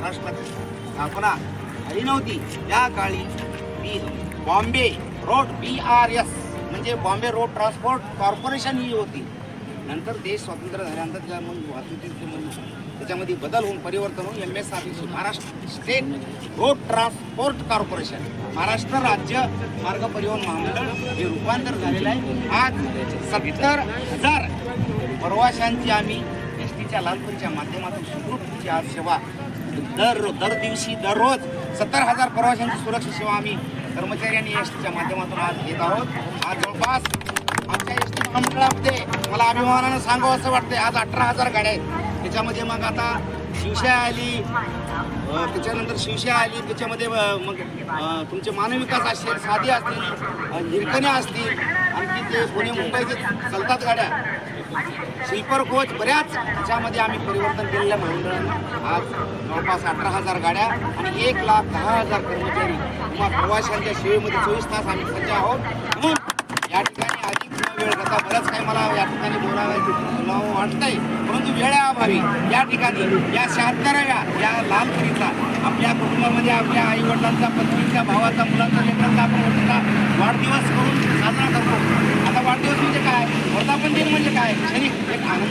महाराष्ट्राची स्थापना झाली नव्हती. त्या काळी B Bombay road B R S म्हणजे बॉम्बे रोड ट्रान्सपोर्ट कॉर्पोरेशन ही होती. नंतर देश स्वतंत्र झाल्यानंतर त्या मग वाहतुकीचे त्याच्यामध्ये बदल होऊन परिवर्तन होऊन M S R T C Maharashtra state road transport corporation. Maharashtra राज्य मार्ग परिवहन महामंडळ हे रूपांतर झालेलं आहे. आज सत्तर हजार प्रवाशांची आम्ही एस टीच्या लालपूरच्या माध्यमातून सुखरूपची आज सेवा दर दर दिवशी दररोज सत्तर हजार प्रवाशांची सुरक्षा सेवा आम्ही कर्मचारी आणि एस टीच्या माध्यमातून आज घेत आहोत. आज जवळपास आमच्या एस टी महामंडळामध्ये मला अभिमानानं सांगावं असं वाटतंय आज अठरा हजार गाड्या आहेत. त्याच्यामध्ये मग आता शिवशाही आली त्याच्यानंतर शिवशाही आली त्याच्यामध्ये मग तुमचे मानविकास असतील साधी असतील अ, हिरकण्या असतील आणखी ते पुणे मुंबईचे चालतात गाड्या. स्लीपर कोच बऱ्याच ह्याच्यामध्ये आम्ही परिवर्तन केलेल्या महामंडळानं आज जवळपास अठरा हजार गाड्या आणि एक लाख दहा हजार कर्मचारी किंवा प्रवाशांच्या सेवेमध्ये चोवीस तास आम्ही सज्ज आहोत. म्हणून या ठिकाणी अधिक वेळ करता बरंच काही मला या ठिकाणी बोलावं वाटतंय. परंतु वेळाअभावी या ठिकाणी या शहात्तराव्या या लालपरीचा आपल्या कुटुंबामध्ये आपल्या आई वडिलांचा भावाचा मुलांचा लेकरांचा आपण वाढदिवस करून साजरा करतो.